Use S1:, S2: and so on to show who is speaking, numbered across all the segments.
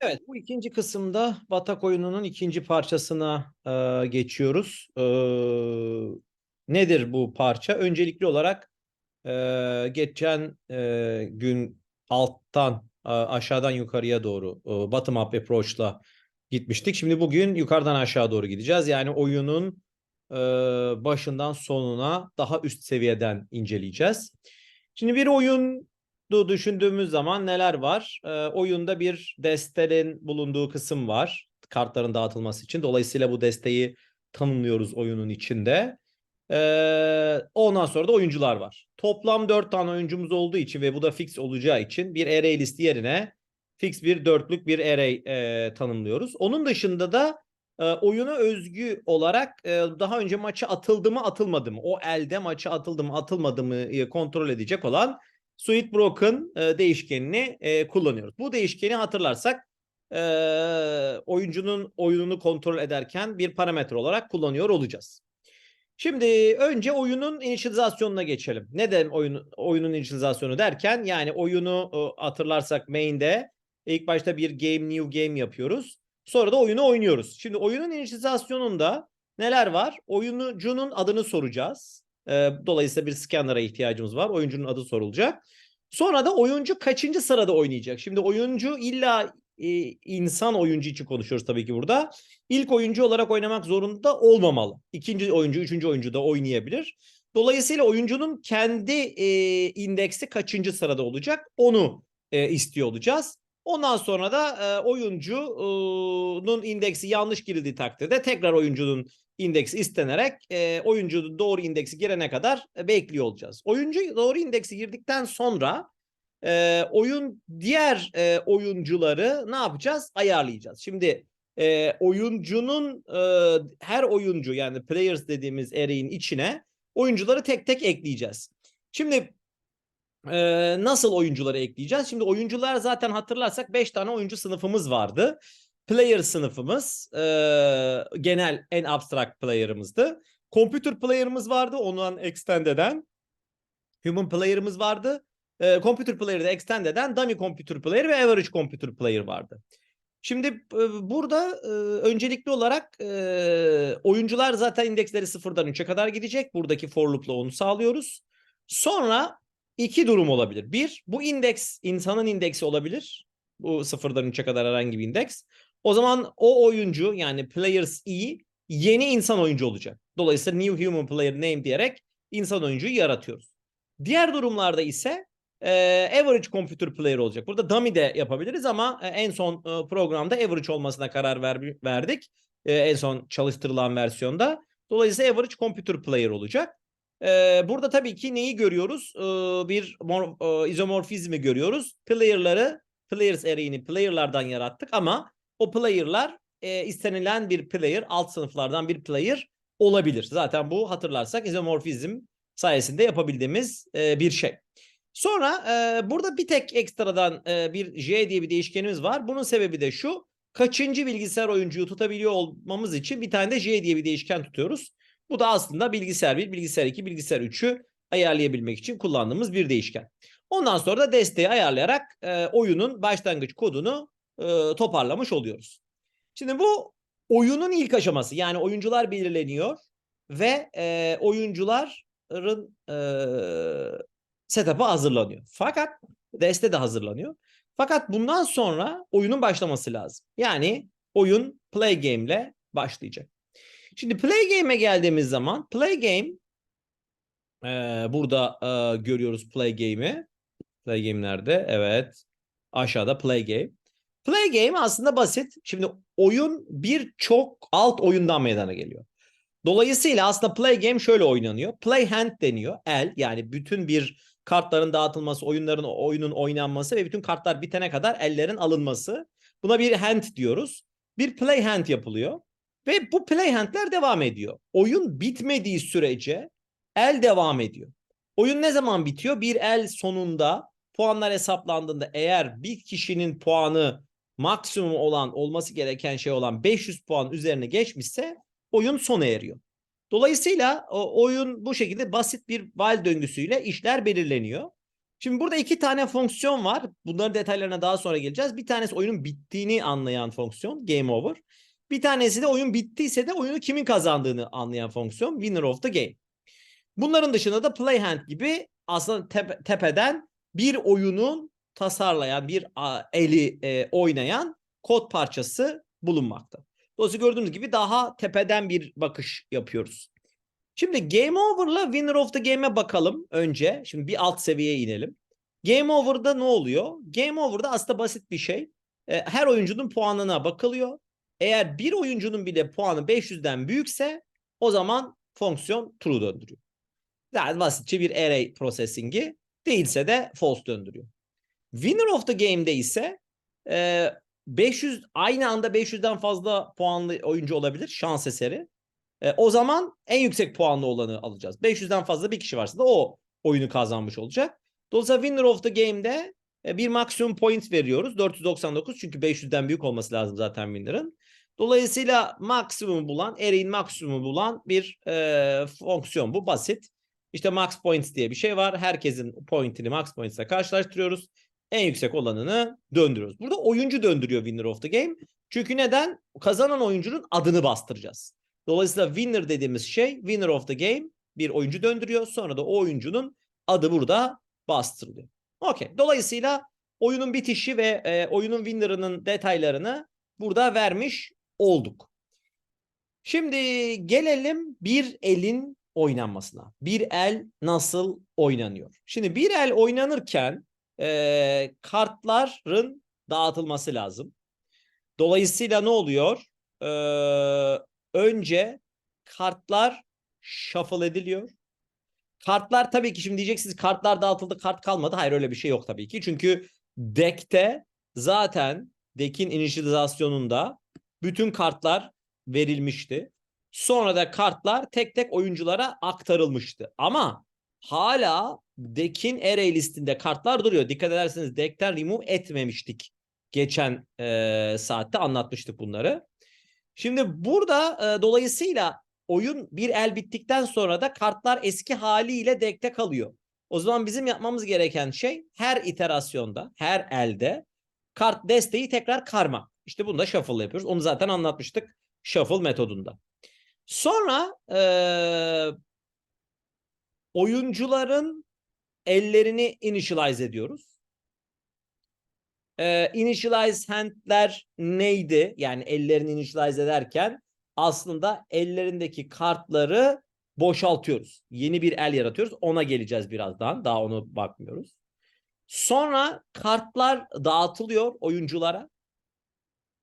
S1: Evet, bu ikinci kısımda Batak oyununun ikinci parçasına e, geçiyoruz. E, nedir bu parça? Öncelikli olarak e, geçen e, gün alttan e, aşağıdan yukarıya doğru e, bottom up approach'la gitmiştik. Şimdi bugün yukarıdan aşağı doğru gideceğiz. Yani oyunun e, başından sonuna daha üst seviyeden inceleyeceğiz. Şimdi bir oyun düşündüğümüz zaman neler var? Ee, oyunda bir destenin bulunduğu kısım var. Kartların dağıtılması için. Dolayısıyla bu desteği tanımlıyoruz oyunun içinde. Ee, ondan sonra da oyuncular var. Toplam 4 tane oyuncumuz olduğu için ve bu da fix olacağı için bir array list yerine fix bir dörtlük bir array e, tanımlıyoruz. Onun dışında da e, oyuna özgü olarak e, daha önce maça atıldı mı atılmadı mı? O elde maça atıldı mı atılmadı mı e, kontrol edecek olan Sweet Broken e, değişkenini e, kullanıyoruz. Bu değişkeni hatırlarsak e, oyuncunun oyununu kontrol ederken bir parametre olarak kullanıyor olacağız. Şimdi önce oyunun initializasyonuna geçelim. Neden oyun, oyunun initializasyonu derken yani oyunu e, hatırlarsak main'de ilk başta bir game new game yapıyoruz. Sonra da oyunu oynuyoruz. Şimdi oyunun initializasyonunda neler var? Oyuncunun adını soracağız. E, dolayısıyla bir scanner'a ihtiyacımız var. Oyuncunun adı sorulacak. Sonra da oyuncu kaçıncı sırada oynayacak? Şimdi oyuncu illa e, insan oyuncu için konuşuyoruz tabii ki burada. İlk oyuncu olarak oynamak zorunda olmamalı. İkinci oyuncu, üçüncü oyuncu da oynayabilir. Dolayısıyla oyuncunun kendi e, indeksi kaçıncı sırada olacak onu e, istiyor olacağız. Ondan sonra da oyuncunun indeksi yanlış girildiği takdirde tekrar oyuncunun indeksi istenerek e, oyuncu doğru indeksi girene kadar e, bekliyor olacağız. Oyuncu doğru indeksi girdikten sonra e, oyun diğer e, oyuncuları ne yapacağız? Ayarlayacağız. Şimdi e, oyuncunun e, her oyuncu yani players dediğimiz array'in içine oyuncuları tek tek ekleyeceğiz. Şimdi e, nasıl oyuncuları ekleyeceğiz? Şimdi oyuncular zaten hatırlarsak 5 tane oyuncu sınıfımız vardı. Player sınıfımız e, genel en abstract player'ımızdı. Computer player'ımız vardı ondan extend eden. Human player'ımız vardı. E, computer player'ı da extend eden dummy computer player ve average computer player vardı. Şimdi e, burada e, öncelikli olarak e, oyuncular zaten indeksleri sıfırdan 3'e kadar gidecek. Buradaki for loop'la onu sağlıyoruz. Sonra iki durum olabilir. Bir, bu indeks insanın indeksi olabilir. Bu sıfırdan 3'e kadar herhangi bir indeks. O zaman o oyuncu yani players E yeni insan oyuncu olacak. Dolayısıyla new human player name diyerek insan oyuncuyu yaratıyoruz. Diğer durumlarda ise e, average computer player olacak. Burada dummy de yapabiliriz ama e, en son e, programda average olmasına karar ver, verdik. E, en son çalıştırılan versiyonda. Dolayısıyla average computer player olacak. E, burada tabii ki neyi görüyoruz? E, bir mor, e, izomorfizmi görüyoruz. Player'ları, players array'ini player'lardan yarattık ama o player'lar e, istenilen bir player, alt sınıflardan bir player olabilir. Zaten bu hatırlarsak izomorfizm sayesinde yapabildiğimiz e, bir şey. Sonra e, burada bir tek ekstradan e, bir J diye bir değişkenimiz var. Bunun sebebi de şu. Kaçıncı bilgisayar oyuncuyu tutabiliyor olmamız için bir tane de J diye bir değişken tutuyoruz. Bu da aslında bilgisayar 1, bilgisayar 2, bilgisayar 3'ü ayarlayabilmek için kullandığımız bir değişken. Ondan sonra da desteği ayarlayarak e, oyunun başlangıç kodunu e, toparlamış oluyoruz. Şimdi bu oyunun ilk aşaması. Yani oyuncular belirleniyor ve e, oyuncuların e, setup'ı hazırlanıyor. Fakat deste de hazırlanıyor. Fakat bundan sonra oyunun başlaması lazım. Yani oyun play game ile başlayacak. Şimdi play game'e geldiğimiz zaman play game e, burada e, görüyoruz play game'i. Play game nerede? Evet. Aşağıda play game. Play game aslında basit. Şimdi oyun birçok alt oyundan meydana geliyor. Dolayısıyla aslında play game şöyle oynanıyor. Play hand deniyor. El yani bütün bir kartların dağıtılması, oyunların oyunun oynanması ve bütün kartlar bitene kadar ellerin alınması. Buna bir hand diyoruz. Bir play hand yapılıyor ve bu play handler devam ediyor. Oyun bitmediği sürece el devam ediyor. Oyun ne zaman bitiyor? Bir el sonunda puanlar hesaplandığında eğer bir kişinin puanı maksimum olan olması gereken şey olan 500 puan üzerine geçmişse oyun sona eriyor. Dolayısıyla o oyun bu şekilde basit bir while döngüsüyle işler belirleniyor. Şimdi burada iki tane fonksiyon var. Bunların detaylarına daha sonra geleceğiz. Bir tanesi oyunun bittiğini anlayan fonksiyon, game over. Bir tanesi de oyun bittiyse de oyunu kimin kazandığını anlayan fonksiyon, winner of the game. Bunların dışında da play hand gibi aslında tepe- tepeden bir oyunun tasarlayan, bir eli e, oynayan kod parçası bulunmakta. Dolayısıyla gördüğünüz gibi daha tepeden bir bakış yapıyoruz. Şimdi Game Over'la Winner of the Game'e bakalım önce. Şimdi bir alt seviyeye inelim. Game Over'da ne oluyor? Game Over'da aslında basit bir şey. E, Her oyuncunun puanına bakılıyor. Eğer bir oyuncunun bile puanı 500'den büyükse o zaman fonksiyon true döndürüyor. Yani basitçe bir array processing'i değilse de false döndürüyor. Winner of the Game'de ise e, 500 aynı anda 500'den fazla puanlı oyuncu olabilir şans eseri. E, o zaman en yüksek puanlı olanı alacağız. 500'den fazla bir kişi varsa da o oyunu kazanmış olacak. Dolayısıyla winner of the game'de e, bir maksimum point veriyoruz. 499 çünkü 500'den büyük olması lazım zaten winner'ın. Dolayısıyla maksimum bulan, array'in maksimumu bulan bir e, fonksiyon bu. Basit. İşte max points diye bir şey var. Herkesin pointini max points ile karşılaştırıyoruz. En yüksek olanını döndürüyoruz. Burada oyuncu döndürüyor winner of the game. Çünkü neden? Kazanan oyuncunun adını bastıracağız. Dolayısıyla winner dediğimiz şey winner of the game bir oyuncu döndürüyor. Sonra da o oyuncunun adı burada bastırılıyor. Okey. Dolayısıyla oyunun bitişi ve e, oyunun winner'ının detaylarını burada vermiş olduk. Şimdi gelelim bir elin oynanmasına. Bir el nasıl oynanıyor? Şimdi bir el oynanırken e, kartların dağıtılması lazım. Dolayısıyla ne oluyor? Ee, önce kartlar shuffle ediliyor. Kartlar tabii ki şimdi diyeceksiniz kartlar dağıtıldı kart kalmadı. Hayır öyle bir şey yok tabii ki. Çünkü deck'te zaten deck'in initializasyonunda bütün kartlar verilmişti. Sonra da kartlar tek tek oyunculara aktarılmıştı. Ama hala deck'in array listinde kartlar duruyor. Dikkat ederseniz deck'ten remove etmemiştik. Geçen e, saatte anlatmıştık bunları. Şimdi burada e, dolayısıyla oyun bir el bittikten sonra da kartlar eski haliyle deck'te kalıyor. O zaman bizim yapmamız gereken şey her iterasyonda, her elde kart desteği tekrar karma. İşte bunu da shuffle yapıyoruz. Onu zaten anlatmıştık shuffle metodunda. Sonra e, oyuncuların ellerini initialize ediyoruz. Ee, initialize handler neydi? Yani ellerini initialize ederken aslında ellerindeki kartları boşaltıyoruz. Yeni bir el yaratıyoruz. Ona geleceğiz birazdan. Daha onu bakmıyoruz. Sonra kartlar dağıtılıyor oyunculara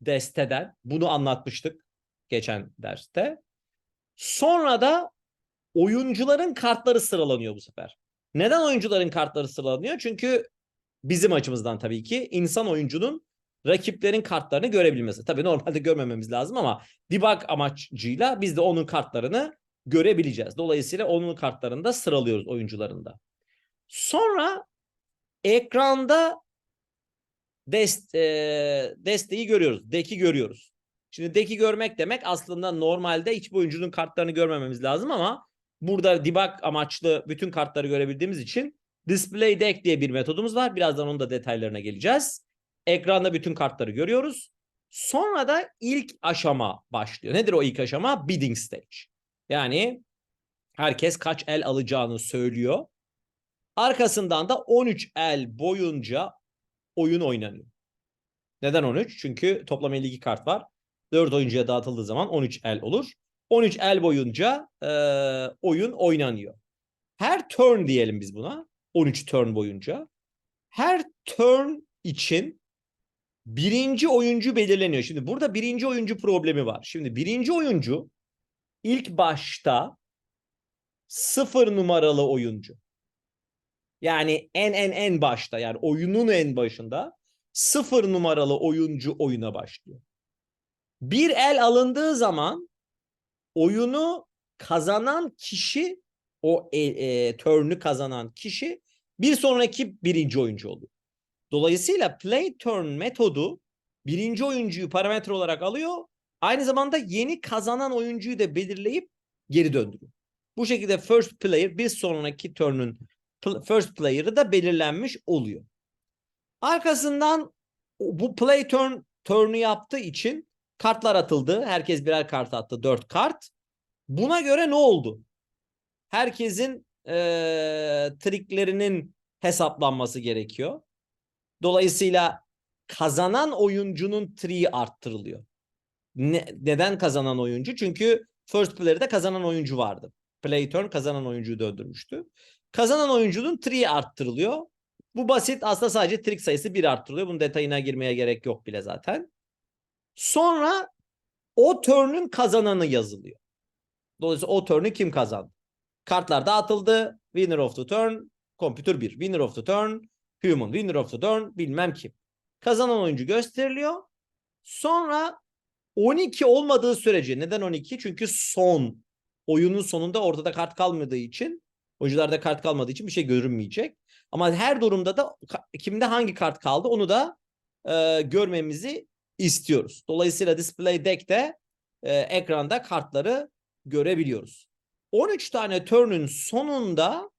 S1: desteden. Bunu anlatmıştık geçen derste. Sonra da oyuncuların kartları sıralanıyor bu sefer. Neden oyuncuların kartları sıralanıyor? Çünkü bizim açımızdan tabii ki insan oyuncunun rakiplerin kartlarını görebilmesi. Tabii normalde görmememiz lazım ama debug amacıyla biz de onun kartlarını görebileceğiz. Dolayısıyla onun kartlarını da sıralıyoruz oyuncularında. Sonra ekranda dest, e, desteği görüyoruz. Deck'i görüyoruz. Şimdi deck'i görmek demek aslında normalde hiçbir oyuncunun kartlarını görmememiz lazım ama burada debug amaçlı bütün kartları görebildiğimiz için display deck diye bir metodumuz var. Birazdan onun da detaylarına geleceğiz. Ekranda bütün kartları görüyoruz. Sonra da ilk aşama başlıyor. Nedir o ilk aşama? Bidding stage. Yani herkes kaç el alacağını söylüyor. Arkasından da 13 el boyunca oyun oynanıyor. Neden 13? Çünkü toplam 52 kart var. 4 oyuncuya dağıtıldığı zaman 13 el olur. 13 el boyunca e, oyun oynanıyor. Her turn diyelim biz buna. 13 turn boyunca. Her turn için birinci oyuncu belirleniyor. Şimdi burada birinci oyuncu problemi var. Şimdi birinci oyuncu ilk başta sıfır numaralı oyuncu. Yani en en en başta yani oyunun en başında sıfır numaralı oyuncu oyuna başlıyor. Bir el alındığı zaman oyunu kazanan kişi o e, e, turn'ü kazanan kişi bir sonraki birinci oyuncu oluyor. Dolayısıyla play turn metodu birinci oyuncuyu parametre olarak alıyor. Aynı zamanda yeni kazanan oyuncuyu da belirleyip geri döndürüyor. Bu şekilde first player bir sonraki turn'ün first player'ı da belirlenmiş oluyor. Arkasından bu play turn turn'u yaptığı için kartlar atıldı. Herkes birer kart attı. Dört kart. Buna göre ne oldu? Herkesin eee triklerinin hesaplanması gerekiyor. Dolayısıyla kazanan oyuncunun triği arttırılıyor. Ne- neden kazanan oyuncu? Çünkü first player'da kazanan oyuncu vardı. Play turn kazanan oyuncuyu döndürmüştü. Kazanan oyuncunun triği arttırılıyor. Bu basit. Aslında sadece trik sayısı bir arttırılıyor. Bunun detayına girmeye gerek yok bile zaten. Sonra o turn'ün kazananı yazılıyor. Dolayısıyla o turn'ü kim kazandı? Kartlar dağıtıldı. Winner of the turn, computer 1. Winner of the turn, human. Winner of the turn, bilmem kim. Kazanan oyuncu gösteriliyor. Sonra 12 olmadığı sürece neden 12? Çünkü son oyunun sonunda ortada kart kalmadığı için oyuncularda kart kalmadığı için bir şey görünmeyecek. Ama her durumda da kimde hangi kart kaldı onu da e, görmemizi istiyoruz. Dolayısıyla display deck'te e, ekranda kartları görebiliyoruz. 13 tane turn'ün sonunda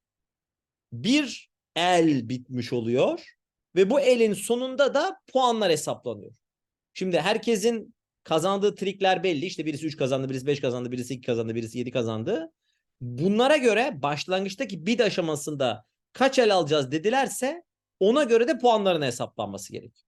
S1: bir el bitmiş oluyor ve bu elin sonunda da puanlar hesaplanıyor. Şimdi herkesin kazandığı trikler belli. İşte birisi 3 kazandı, birisi 5 kazandı, birisi 2 kazandı, birisi 7 kazandı. Bunlara göre başlangıçtaki bid aşamasında kaç el alacağız dedilerse ona göre de puanların hesaplanması gerekiyor.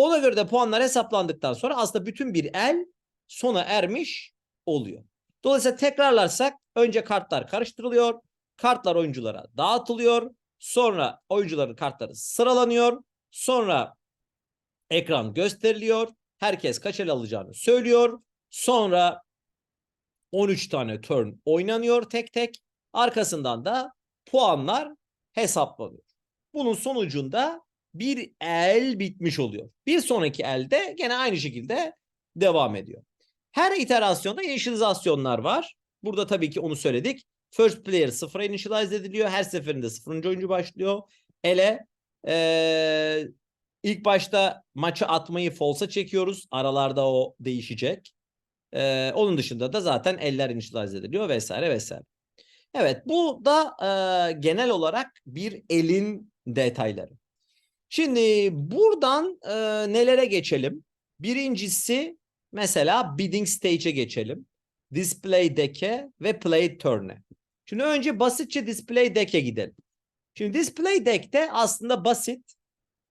S1: Ona göre de puanlar hesaplandıktan sonra aslında bütün bir el sona ermiş oluyor. Dolayısıyla tekrarlarsak önce kartlar karıştırılıyor. Kartlar oyunculara dağıtılıyor. Sonra oyuncuların kartları sıralanıyor. Sonra ekran gösteriliyor. Herkes kaç el alacağını söylüyor. Sonra 13 tane turn oynanıyor tek tek. Arkasından da puanlar hesaplanıyor. Bunun sonucunda bir el bitmiş oluyor. Bir sonraki elde gene aynı şekilde devam ediyor. Her iterasyonda initializasyonlar var. Burada tabii ki onu söyledik. First player sıfıra initialize ediliyor. Her seferinde sıfırıncı oyuncu başlıyor. Ele eee, ilk başta maçı atmayı false'a çekiyoruz. Aralarda o değişecek. Eee, onun dışında da zaten eller initialize ediliyor vesaire vesaire. Evet bu da eee, genel olarak bir elin detayları. Şimdi buradan eee, nelere geçelim? Birincisi mesela bidding stage'e geçelim. Display deck'e ve play turn'e. Şimdi önce basitçe display deck'e gidelim. Şimdi display deck'te aslında basit.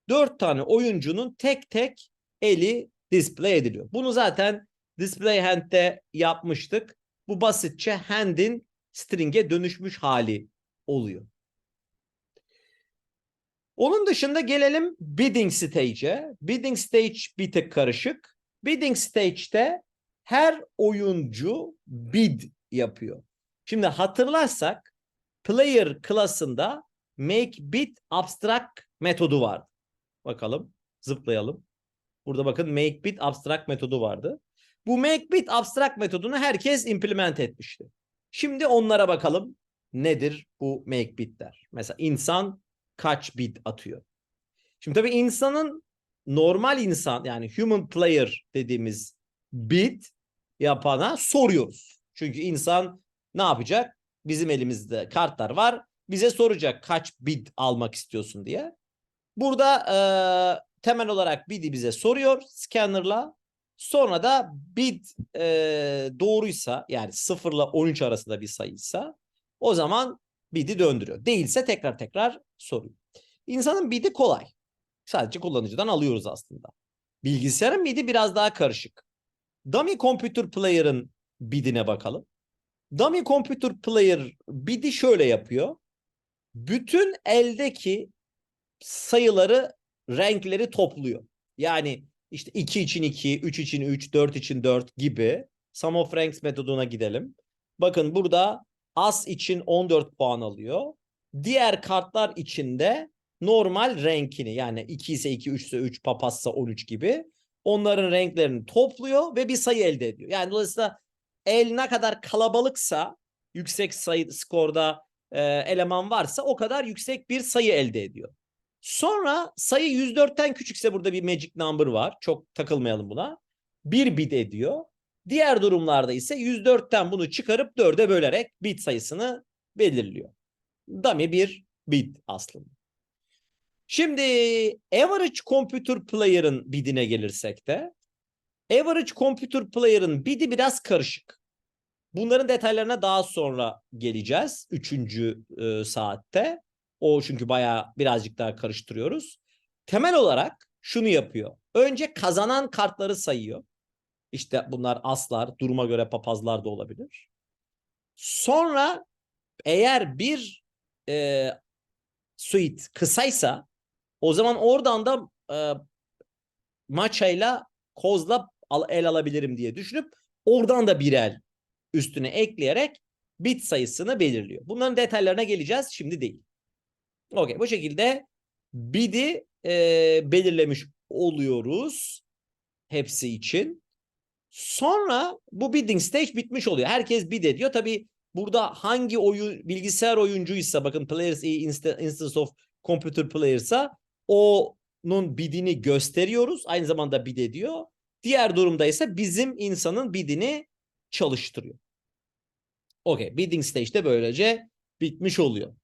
S1: Dört tane oyuncunun tek tek eli display ediliyor. Bunu zaten display hand'de yapmıştık. Bu basitçe hand'in string'e dönüşmüş hali oluyor. Onun dışında gelelim bidding stage'e. Bidding stage bir tık karışık. Bidding stage'te her oyuncu bid yapıyor. Şimdi hatırlarsak player klasında make bid abstract metodu vardı. Bakalım zıplayalım. Burada bakın make bid abstract metodu vardı. Bu make bid abstract metodunu herkes implement etmişti. Şimdi onlara bakalım. Nedir bu make bid'ler? Mesela insan kaç bid atıyor? Şimdi tabii insanın normal insan yani human player dediğimiz bid yapana soruyoruz. Çünkü insan ne yapacak? Bizim elimizde kartlar var. Bize soracak kaç bid almak istiyorsun diye. Burada eee, temel olarak bid'i bize soruyor scanner'la. Sonra da bid eee, doğruysa yani 0 ile 13 arasında bir sayıysa o zaman bid'i döndürüyor. Değilse tekrar tekrar soruyor. İnsanın bid'i kolay. Sadece kullanıcıdan alıyoruz aslında. Bilgisayarın bid'i biraz daha karışık. Dummy Computer Player'ın bid'ine bakalım. Dummy Computer Player bid'i şöyle yapıyor. Bütün eldeki sayıları, renkleri topluyor. Yani işte 2 için 2, 3 için 3, 4 için 4 gibi sum of ranks metoduna gidelim. Bakın burada as için 14 puan alıyor. Diğer kartlar için de normal renkini yani 2 ise 2, 3 ise 3, papazsa 13 gibi onların renklerini topluyor ve bir sayı elde ediyor. Yani dolayısıyla el ne kadar kalabalıksa yüksek sayı skorda e, eleman varsa o kadar yüksek bir sayı elde ediyor. Sonra sayı 104'ten küçükse burada bir magic number var. Çok takılmayalım buna. Bir bit ediyor. Diğer durumlarda ise 104'ten bunu çıkarıp 4'e bölerek bit sayısını belirliyor. Dummy bir bid aslında. Şimdi average computer player'ın bidine gelirsek de average computer player'ın bidi biraz karışık. Bunların detaylarına daha sonra geleceğiz. Üçüncü e, saatte. O çünkü bayağı birazcık daha karıştırıyoruz. Temel olarak şunu yapıyor. Önce kazanan kartları sayıyor. İşte bunlar aslar, duruma göre papazlar da olabilir. Sonra eğer bir e, suite kısaysa o zaman oradan da e, maçayla kozla al, el alabilirim diye düşünüp oradan da bir el üstüne ekleyerek bit sayısını belirliyor. Bunların detaylarına geleceğiz. Şimdi değil. Okey. Bu şekilde bid'i e, belirlemiş oluyoruz. Hepsi için. Sonra bu bidding stage bitmiş oluyor. Herkes bid ediyor. Tabi burada hangi oyun bilgisayar oyuncuysa bakın players instance of computer player'sa onun bidini gösteriyoruz. Aynı zamanda bid ediyor. Diğer durumda ise bizim insanın bidini çalıştırıyor. Okey. Bidding stage'de böylece bitmiş oluyor.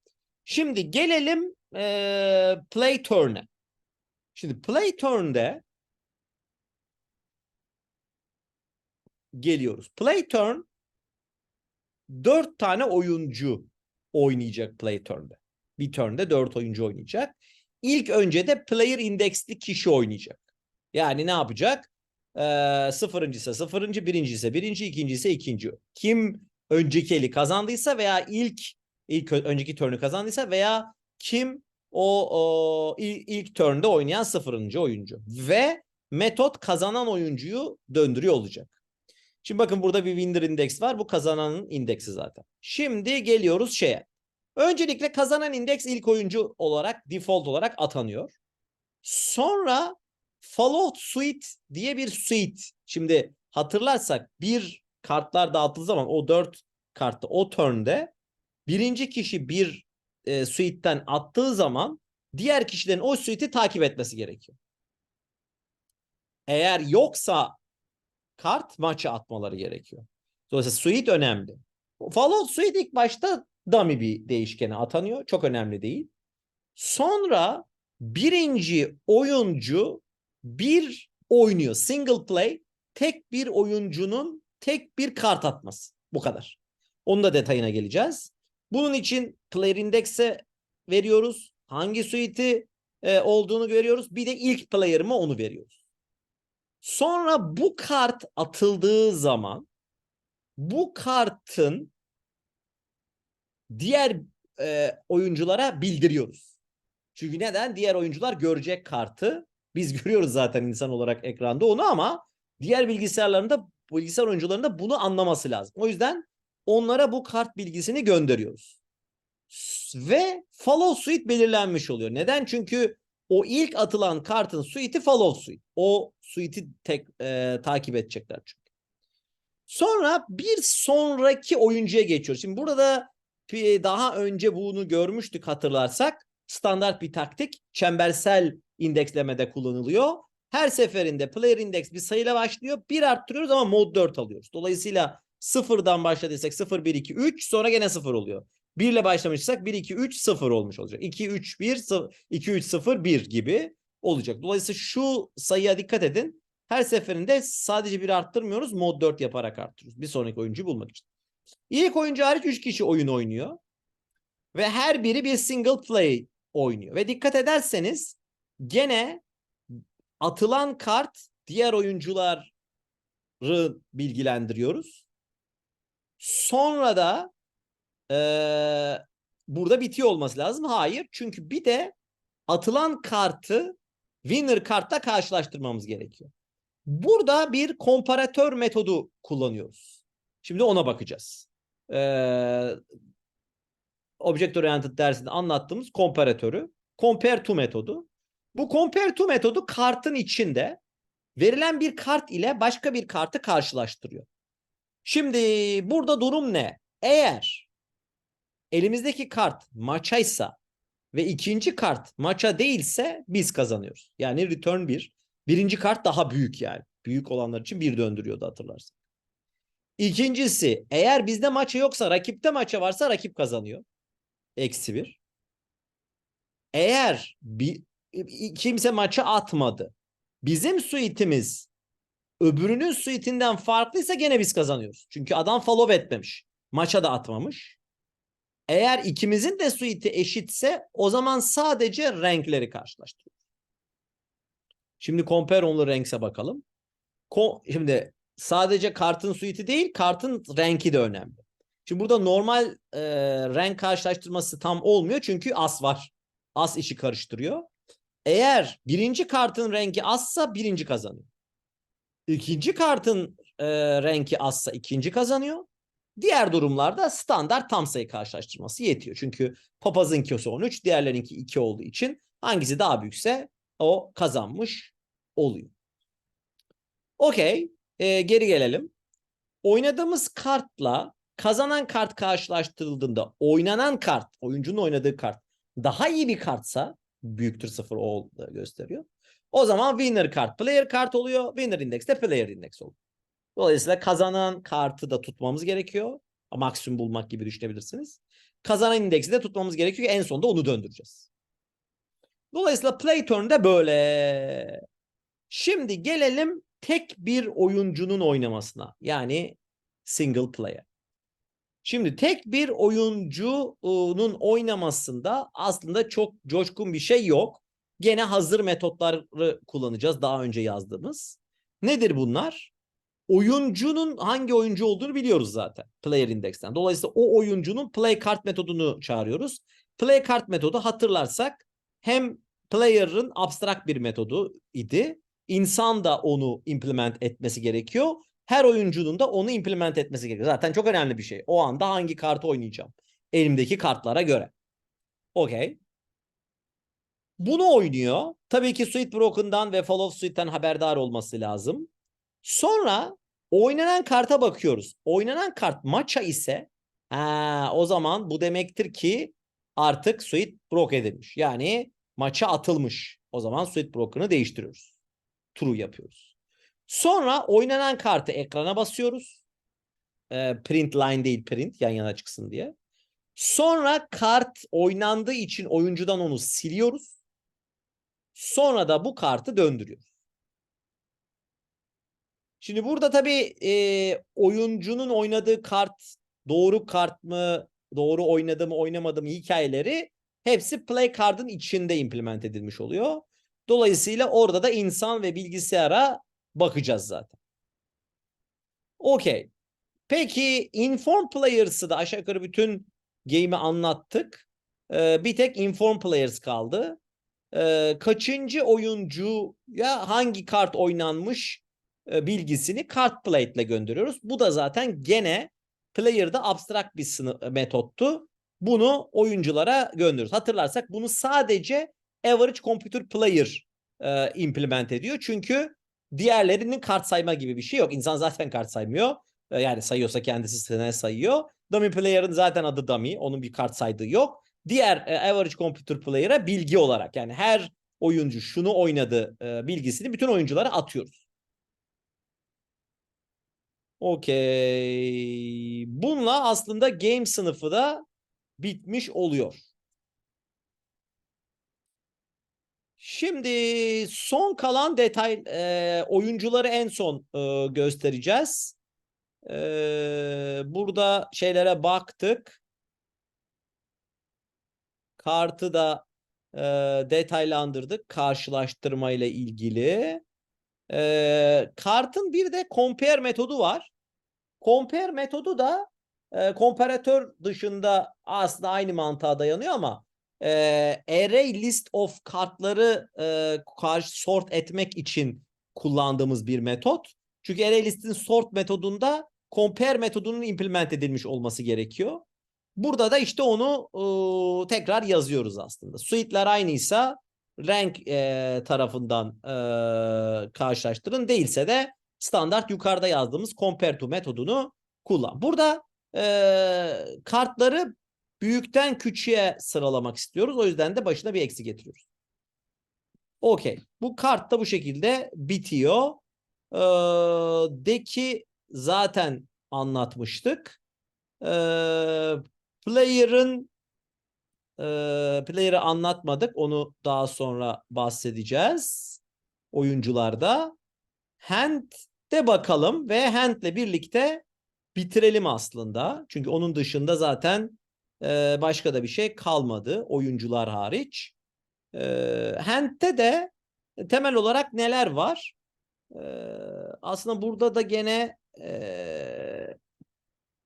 S1: Şimdi gelelim ee, play turn'e. Şimdi play turn'de geliyoruz. Play turn dört tane oyuncu oynayacak play turn'de. Bir turn'de dört oyuncu oynayacak. İlk önce de player indexli kişi oynayacak. Yani ne yapacak? Ee, sıfırıncı ise sıfırıncı, birinci ise birinci, ikinci ise ikinci. Kim önceki eli kazandıysa veya ilk ilk önceki turn'u kazandıysa veya kim o, o ilk, ilk turn'da oynayan sıfırıncı oyuncu. Ve metot kazanan oyuncuyu döndürüyor olacak. Şimdi bakın burada bir winner index var. Bu kazananın indeksi zaten. Şimdi geliyoruz şeye. Öncelikle kazanan indeks ilk oyuncu olarak default olarak atanıyor. Sonra follow suite diye bir suite. Şimdi hatırlarsak bir kartlar dağıtıldığı zaman o dört kartta o turn'de birinci kişi bir e, suite'den attığı zaman diğer kişilerin o suite'i takip etmesi gerekiyor. Eğer yoksa kart maça atmaları gerekiyor. Dolayısıyla suite önemli. Follow suite ilk başta dummy bir değişkene atanıyor. Çok önemli değil. Sonra birinci oyuncu bir oynuyor. Single play tek bir oyuncunun tek bir kart atması. Bu kadar. Onun da detayına geleceğiz. Bunun için player index'e veriyoruz. Hangi suite'i e, olduğunu görüyoruz. Bir de ilk player mı onu veriyoruz. Sonra bu kart atıldığı zaman bu kartın diğer e, oyunculara bildiriyoruz. Çünkü neden? Diğer oyuncular görecek kartı. Biz görüyoruz zaten insan olarak ekranda onu ama diğer bilgisayarlarında bilgisayar oyuncularında bunu anlaması lazım. O yüzden onlara bu kart bilgisini gönderiyoruz. Ve follow suite belirlenmiş oluyor. Neden? Çünkü o ilk atılan kartın suite'i follow suite. O suite'i tek e, takip edecekler çünkü. Sonra bir sonraki oyuncuya geçiyoruz. Şimdi burada daha önce bunu görmüştük hatırlarsak. Standart bir taktik çembersel indekslemede kullanılıyor. Her seferinde player index bir sayıyla başlıyor. Bir arttırıyoruz ama mod 4 alıyoruz. Dolayısıyla sıfırdan başladıysak 0, 1, 2, 3 sonra gene 0 oluyor. 1 ile başlamışsak 1, 2, 3, 0 olmuş olacak. 2, 3, 1, 0, 2, 3, 0, 1 gibi olacak. Dolayısıyla şu sayıya dikkat edin. Her seferinde sadece bir arttırmıyoruz. Mod 4 yaparak arttırıyoruz. Bir sonraki oyuncuyu bulmak için. İlk oyuncu hariç 3 kişi oyun oynuyor. Ve her biri bir single play oynuyor. Ve dikkat ederseniz gene atılan kart diğer oyuncuları bilgilendiriyoruz. Sonra da e, burada bitiyor olması lazım. Hayır. Çünkü bir de atılan kartı winner kartla karşılaştırmamız gerekiyor. Burada bir komparatör metodu kullanıyoruz. Şimdi ona bakacağız. Ee, Object Oriented dersinde anlattığımız komparatörü. Compare to metodu. Bu compare to metodu kartın içinde verilen bir kart ile başka bir kartı karşılaştırıyor. Şimdi burada durum ne? Eğer elimizdeki kart maçaysa ve ikinci kart maça değilse biz kazanıyoruz. Yani return 1. Birinci kart daha büyük yani. Büyük olanlar için bir döndürüyordu hatırlarsın. İkincisi eğer bizde maça yoksa rakipte maça varsa rakip kazanıyor. Eksi bir. eğer bir, kimse maçı atmadı. Bizim suitimiz öbürünün suitinden farklıysa gene biz kazanıyoruz. Çünkü adam follow etmemiş. Maça da atmamış. Eğer ikimizin de suiti eşitse o zaman sadece renkleri karşılaştırıyoruz. Şimdi compare only ranks'e bakalım. Ko- Şimdi sadece kartın suiti değil, kartın renki de önemli. Şimdi burada normal e, renk karşılaştırması tam olmuyor çünkü as var. As işi karıştırıyor. Eğer birinci kartın rengi azsa birinci kazanıyor. İkinci kartın e, renki azsa ikinci kazanıyor. Diğer durumlarda standart tam sayı karşılaştırması yetiyor. Çünkü papazınki 13, diğerlerinki 2 olduğu için hangisi daha büyükse o kazanmış oluyor. Okey, e, geri gelelim. Oynadığımız kartla kazanan kart karşılaştırıldığında oynanan kart, oyuncunun oynadığı kart daha iyi bir kartsa büyüktür sıfır o gösteriyor. O zaman winner kart player kart oluyor. Winner index de player index oluyor. Dolayısıyla kazanan kartı da tutmamız gerekiyor. Maksimum bulmak gibi düşünebilirsiniz. Kazanan indeksi de tutmamız gerekiyor ki en sonunda onu döndüreceğiz. Dolayısıyla play turn'da böyle. Şimdi gelelim tek bir oyuncunun oynamasına. Yani single player. Şimdi tek bir oyuncunun oynamasında aslında çok coşkun bir şey yok. Gene hazır metotları kullanacağız daha önce yazdığımız. Nedir bunlar? Oyuncunun hangi oyuncu olduğunu biliyoruz zaten player index'ten. Dolayısıyla o oyuncunun play kart metodunu çağırıyoruz. Play kart metodu hatırlarsak hem player'ın abstrakt bir metodu idi. İnsan da onu implement etmesi gerekiyor. Her oyuncunun da onu implement etmesi gerekiyor. Zaten çok önemli bir şey. O anda hangi kartı oynayacağım? Elimdeki kartlara göre. Okey. Bunu oynuyor. Tabii ki Suite Broken'dan ve Follow Suite'den haberdar olması lazım. Sonra oynanan karta bakıyoruz. Oynanan kart maça ise ha, o zaman bu demektir ki artık Suite broke edilmiş. Yani maça atılmış. O zaman Suite Broken'ı değiştiriyoruz. True yapıyoruz. Sonra oynanan kartı ekrana basıyoruz. Ee, print line değil print yan yana çıksın diye. Sonra kart oynandığı için oyuncudan onu siliyoruz. Sonra da bu kartı döndürüyoruz. Şimdi burada tabii e, oyuncunun oynadığı kart doğru kart mı, doğru oynadı mı oynamadı mı hikayeleri hepsi play card'ın içinde implement edilmiş oluyor. Dolayısıyla orada da insan ve bilgisayara bakacağız zaten. Okey. Peki inform players'ı da aşağı yukarı bütün game'i anlattık. Ee, bir tek inform players kaldı. Ee, kaçıncı oyuncuya hangi kart oynanmış bilgisini kart plate ile gönderiyoruz. Bu da zaten gene player'da abstrakt bir sınıf, metottu. Bunu oyunculara gönderiyoruz. Hatırlarsak bunu sadece average computer player e, implement ediyor. Çünkü diğerlerinin kart sayma gibi bir şey yok. İnsan zaten kart saymıyor. E, yani sayıyorsa kendisi sene sayıyor. Dummy player'ın zaten adı dummy. Onun bir kart saydığı yok. Diğer e, average computer player'a bilgi olarak yani her oyuncu şunu oynadı e, bilgisini bütün oyunculara atıyoruz. Okey. Bununla aslında game sınıfı da bitmiş oluyor. Şimdi son kalan detay e, oyuncuları en son e, göstereceğiz. E, burada şeylere baktık. Kartı da e, detaylandırdık karşılaştırma ile ilgili. E, kartın bir de compare metodu var. Compare metodu da e, komparatör dışında aslında aynı mantığa dayanıyor ama e, array list of kartları e, karşı sort etmek için kullandığımız bir metot. Çünkü array listin sort metodunda compare metodunun implement edilmiş olması gerekiyor. Burada da işte onu e, tekrar yazıyoruz aslında. Suite'ler aynıysa renk e, tarafından e, karşılaştırın. Değilse de standart yukarıda yazdığımız compare to metodunu kullan. Burada e, kartları büyükten küçüğe sıralamak istiyoruz. O yüzden de başına bir eksi getiriyoruz. Okey. Bu kart da bu şekilde bitiyor. Ee, deki zaten anlatmıştık. Ee, player'ın e, player'ı anlatmadık. Onu daha sonra bahsedeceğiz. Oyuncularda. Hand'de bakalım ve hand'le birlikte bitirelim aslında. Çünkü onun dışında zaten e, başka da bir şey kalmadı oyuncular hariç. E, hand'de de temel olarak neler var? E, aslında burada da gene e,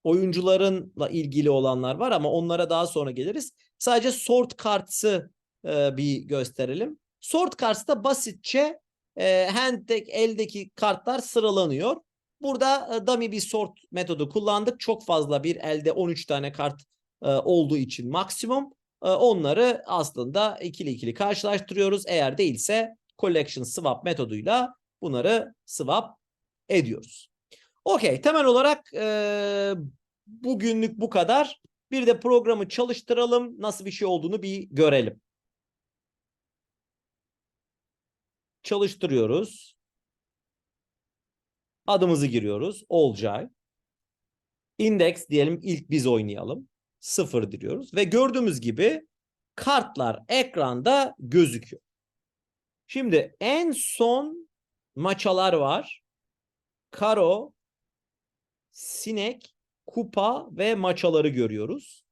S1: oyuncularınla ilgili olanlar var ama onlara daha sonra geliriz. Sadece sort cards'ı e, bir gösterelim. Sort cards'ta basitçe e, hand'deki eldeki kartlar sıralanıyor. Burada e, dummy bir sort metodu kullandık. Çok fazla bir elde 13 tane kart e, olduğu için maksimum. E, onları aslında ikili ikili karşılaştırıyoruz. Eğer değilse collection swap metoduyla bunları swap ediyoruz. Okey temel olarak e, bugünlük bu kadar. Bir de programı çalıştıralım. Nasıl bir şey olduğunu bir görelim. Çalıştırıyoruz. Adımızı giriyoruz. Olcay. Index diyelim ilk biz oynayalım. Sıfır diyoruz. Ve gördüğümüz gibi kartlar ekranda gözüküyor. Şimdi en son maçalar var. Karo, sinek, kupa ve maçaları görüyoruz.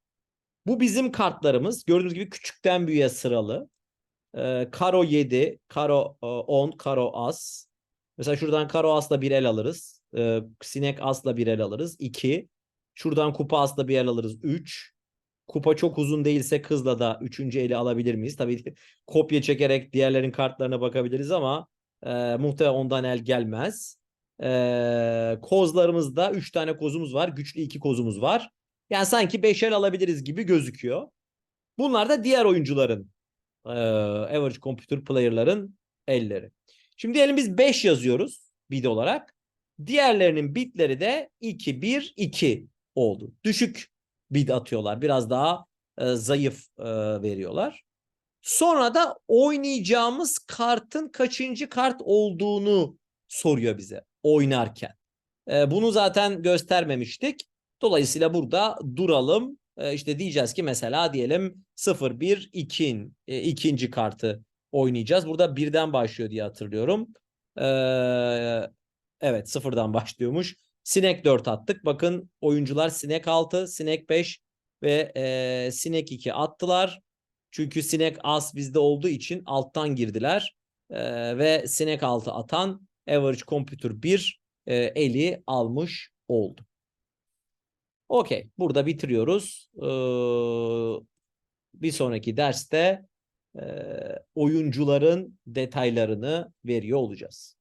S1: Bu bizim kartlarımız. Gördüğünüz gibi küçükten büyüğe sıralı. Ee, karo 7, karo e, 10, karo as. Mesela şuradan karo asla bir el alırız. Ee, sinek asla bir el alırız. 2. Şuradan kupa asla bir el alırız. 3. Kupa çok uzun değilse kızla da 3. eli alabilir miyiz? Tabii kopya çekerek diğerlerin kartlarına bakabiliriz ama e, muhtemelen ondan el gelmez. E, kozlarımızda 3 tane kozumuz var. Güçlü 2 kozumuz var. Yani sanki 5 el alabiliriz gibi gözüküyor. Bunlar da diğer oyuncuların e, average computer player'ların elleri. Şimdi diyelim biz 5 yazıyoruz bid olarak. Diğerlerinin bitleri de 2 1 2 oldu. Düşük bid atıyorlar. Biraz daha e, zayıf e, veriyorlar. Sonra da oynayacağımız kartın kaçıncı kart olduğunu soruyor bize oynarken. E, bunu zaten göstermemiştik. Dolayısıyla burada duralım. E, işte diyeceğiz ki mesela diyelim 0 1 2 e, ikinci kartı oynayacağız. Burada birden başlıyor diye hatırlıyorum. E, evet sıfırdan başlıyormuş. Sinek 4 attık. Bakın oyuncular Sinek 6, Sinek 5 ve e, Sinek 2 attılar. Çünkü Sinek az bizde olduğu için alttan girdiler. E, ve Sinek 6 atan Average Computer 1 e, eli almış oldu. Okey. Burada bitiriyoruz. Ee, bir sonraki derste e, oyuncuların detaylarını veriyor olacağız.